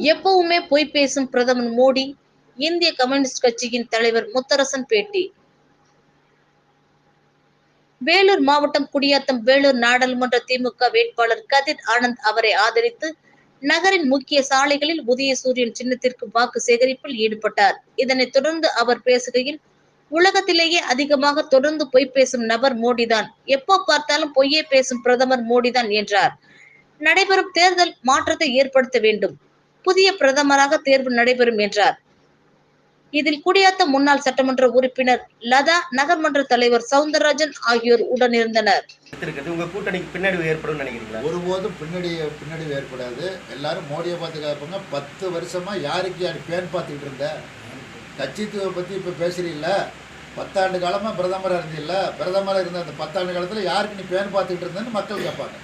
எப்பவுமே பொய் பேசும் பிரதமர் மோடி இந்திய கம்யூனிஸ்ட் கட்சியின் தலைவர் முத்தரசன் பேட்டி. வேலூர் மாவட்டம் குடியாத்தம் வேலூர் நாடாளுமன்ற திமுக வேட்பாளர் கதிர் ஆனந்த் அவரை ஆதரித்து நகரின் முக்கிய சாலைகளில் உதயசூரியன் சின்னத்திற்கு வாக்கு சேகரிப்பில் ஈடுபட்டார். இதனைத் தொடர்ந்து அவர் பேசுகையில் உலகத்திலேயே அதிகமாக தொடர்ந்து பொய் பேசும் நபர் மோடிதான். எப்போ பார்த்தாலும் பொய்யே பேசும் பிரதமர் மோடிதான் என்றார். நடைபெறும் தேர்தல் மாற்றத்தை ஏற்படுத்த வேண்டும். புதிய பிரதமராக தேர்வு நடைபெறும் என்றார். இதில் குடியாத்த முன்னாள் சட்டமன்ற உறுப்பினர் லதா நகர்மன்ற தலைவர் சவுந்தரராஜன் ஆகியோர் உடனிருந்தனர். உங்க கூட்டணிக்கு பின்னாடி ஏற்படும் நினைக்கிறீங்களா? ஒருபோதும் பின்னாடி பின்னாடி ஏற்படாது. எல்லாரும் மோடியை பார்த்து கேட்பாங்க பத்து வருஷமா யாருக்கு யார் பேன் பார்த்துக்கிட்டு இருந்த? கட்சித்துவ பற்றி இப்போ பேசுறீல்ல. பத்தாண்டு காலமாக பிரதமராக இருந்தீல்ல. பிரதமராக இருந்த அந்த பத்தாண்டு காலத்தில் யாருக்கு நீ பேன் பார்த்துக்கிட்டு இருந்தேன்னு மக்கள் கேட்பாங்க.